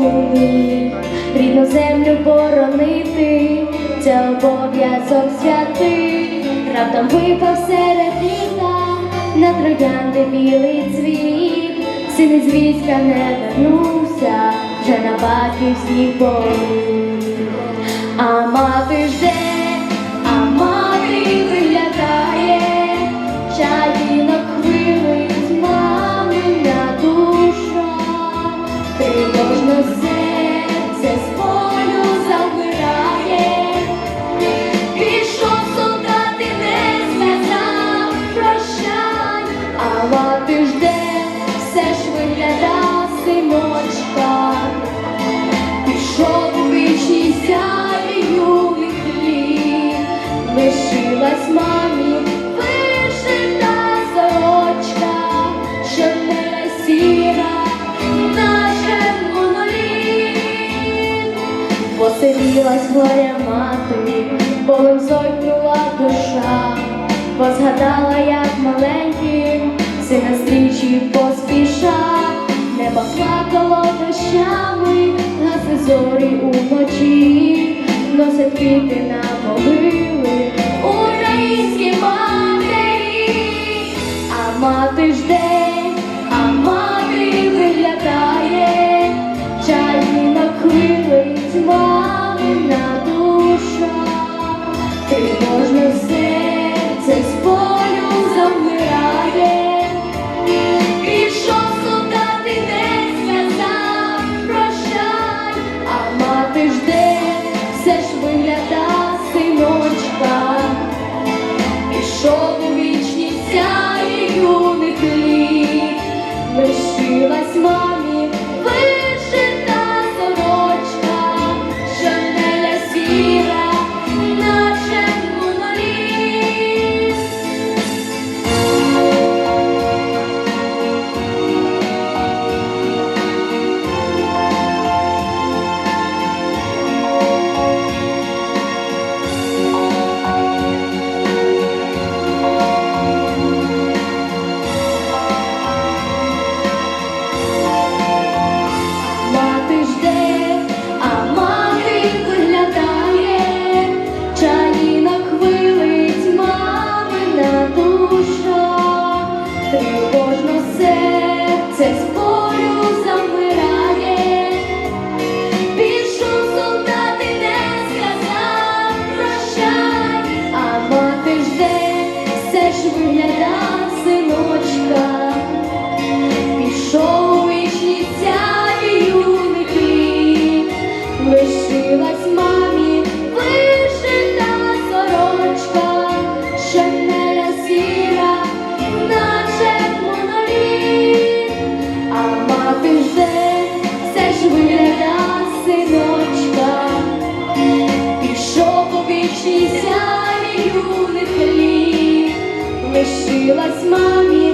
батьківщину рідну землю боронити, це обов'язок святий, раптом випав серед літа, на троянди білий цвіт, син із війська не вернувся, вже на батьківській полі, а мати вже... the. Посивілась горя мати, болем зойкнула душа, бо згадала, як маленьким сина стрічі поспішав, небо плакало дощами, гасли зорі уночі, носять квіти на могили українські матері, а мати жде, а мати все ж лишилась мамі